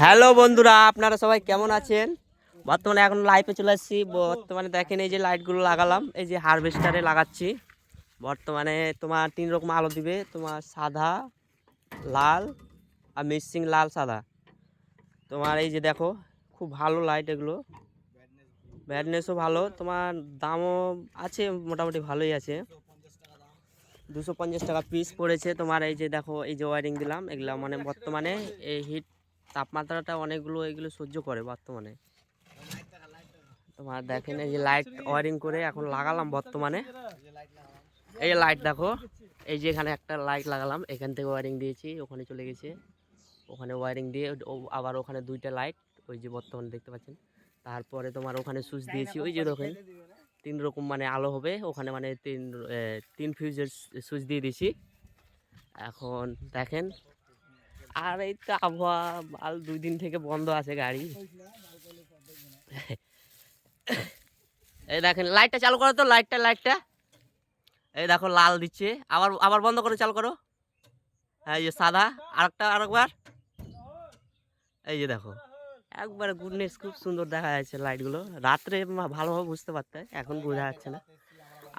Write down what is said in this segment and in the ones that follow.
Hello বন্ধুরা, আপনারা সবাই কেমন আছেন? বর্তমানে এখন লাইভে চলে আসছি। বর্তমানে দেখেন এই যে লাইটগুলো লাগালাম, এই যে হারভেস্টারে লাগাচ্ছি। বর্তমানে তোমার তিন রকম আলো দিবে, তোমার সাদা, লাল আর মিক্সিং লাল সাদা। তোমার এই যে দেখো, খুব ভালো লাইট এগুলো। ব্যাডনেসও ভালো, তোমার দামও আছে, মোটামুটি ভালোই আছে। দুশো পঞ্চাশ টাকা পিস পড়েছে। তোমার এই যে দেখো, এই যে ওয়ারিং দিলাম, এগুলো মানে বর্তমানে এই হিট তাপমাত্রাটা অনেকগুলো এগুলো সহ্য করে বর্তমানে। তোমার দেখেন এই যে লাইট ওয়ারিং করে এখন লাগালাম বর্তমানে। এই লাইট দেখো এই যে এখানে একটা লাইট লাগালাম এখান থেকে ওয়ারিং দিয়েছি ওখানে চলে গেছে। ওখানে ওয়ারিং দিয়ে আবার ওখানে দুইটা লাইট ওই যে বর্তমানে দেখতে পাচ্ছেন। তারপরে তোমার ওখানে সুইচ দিয়েছি ওই যে দেখেন তিন রকম মানে আলো হবে ওখানে মানে তিন তিন ফিউজের সুইচ দিয়ে দিয়েছি। এখন দেখেন আর এই তো আবহাওয়া মাল দুই দিন থেকে বন্ধ আছে গাড়ি। এই দেখেন লাইটটা চালু করো তো লাইটটা লাইটটা এই দেখো, লাল দিচ্ছে। আবার আবার বন্ধ করে চালু করো। এই যে সাদা, আরেকটা, আরেকবার। এই যে দেখো, একবারে গুডনেস খুব সুন্দর দেখা যাচ্ছে লাইটগুলো রাত্রে ভালোভাবে বুঝতে পারতে, এখন বোঝা যাচ্ছে না।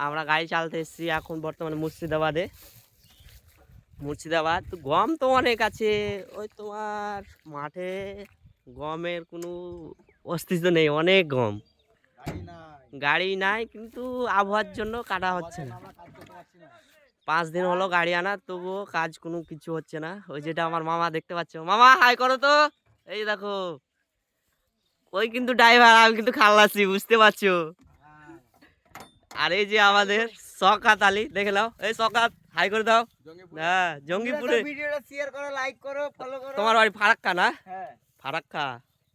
আমরা গাড়ি চালতে এসেছি এখন বর্তমানে মুর্শিদাবাদে। মুর্শিদাবাদ গম তো অনেক আছে। ওই তোমার মাঠে গমের কোনো অস্তিত্ব নেই অনেক গম। গাড়ি নাই। কিন্তু আবহাওয়ার জন্য কাটা হচ্ছে না। পাঁচ দিন হলো গাড়ি আনা তবুও কাজ কোনো কিছু হচ্ছে না। ওই যেটা আমার মামা দেখতে পাচ্ছ। মামা হাই করো তো। এই দেখো ওই কিন্তু ড্রাইভার আমি কিন্তু খাল্লাছি বুঝতে পারছ? আর এই যে আমাদের সকাত আলী দেখে নাও। এই সকাত হাই করে দাও। হ্যাঁ জঙ্গিপুরে। ভিডিওটা শেয়ার করো লাইক করো ফলো করো। তোমার বাড়ি ফারাক্কা না? হ্যাঁ। ফারাক্কা।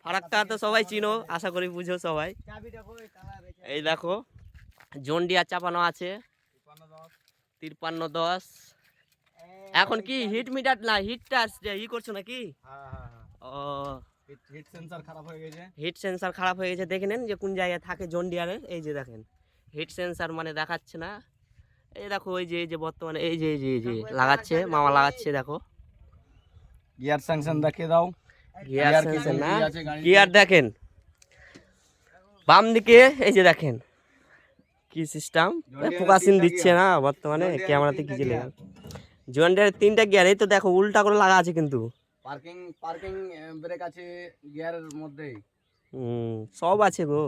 ফারাক্কা তো সবাই চিনো আশা করি বুঝো সবাই। এই দেখো জন্ডিয়া চাপানো আছে। তিরপান্ন দশ। এখন কি হিট মিটার না হিটটা ই করছ নাকি? হ্যাঁ হ্যাঁ হ্যাঁ। ও। হিট সেন্সর খারাপ হয়ে গেছে। হিট সেন্সার খারাপ হয়ে গেছে দেখে নেন যে কোন জায়গায় থাকে জন্ডিয়ারের এই যে দেখেন হিট সেন্সার মানে দেখাচ্ছে না। এই দেখো ওই যে এই যে বর্তমানে এই যে এই যে এই যে লাগাচ্ছে মামা লাগাচ্ছে দেখো। গিয়ার স্যাংশন দেখিয়ে দাও। গিয়ার Gear না? গিয়ার দেখেন। বাম দিকে এই যে দেখেন কি সিস্টেম ফোকাসিং দিচ্ছে না বর্তমানে ক্যামেরাতে তিনটা কি লেগে gear। জয়েন্টের তিনটা গিয়ার এই তো দেখো উল্টা করে লাগা আছে কিন্তু। পার্কিং পার্কিং ব্রেক আছে গিয়ারের মধ্যেই হুম সব আছে গো।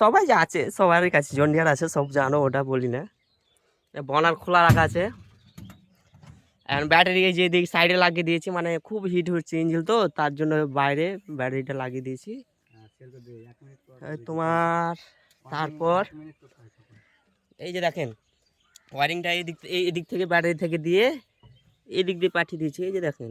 সবাই যা আছে সবারই কাছে জন্ডিয়ার আছে সব জানো ওটা বলি না। বনার খোলা রাখা আছে। এখন ব্যাটারি যে দিক সাইডে লাগিয়ে দিয়েছি মানে খুব হিট হচ্ছে ইঞ্জিল তো তার জন্য বাইরে ব্যাটারিটা লাগিয়ে দিয়েছি। তোমার তারপর? এই যে দেখেন ওয়ারিংটা এই দিক এই দিক থেকে ব্যাটারি থেকে দিয়ে এই দিক দিয়ে পাঠিয়ে দিয়েছি এই যে দেখেন।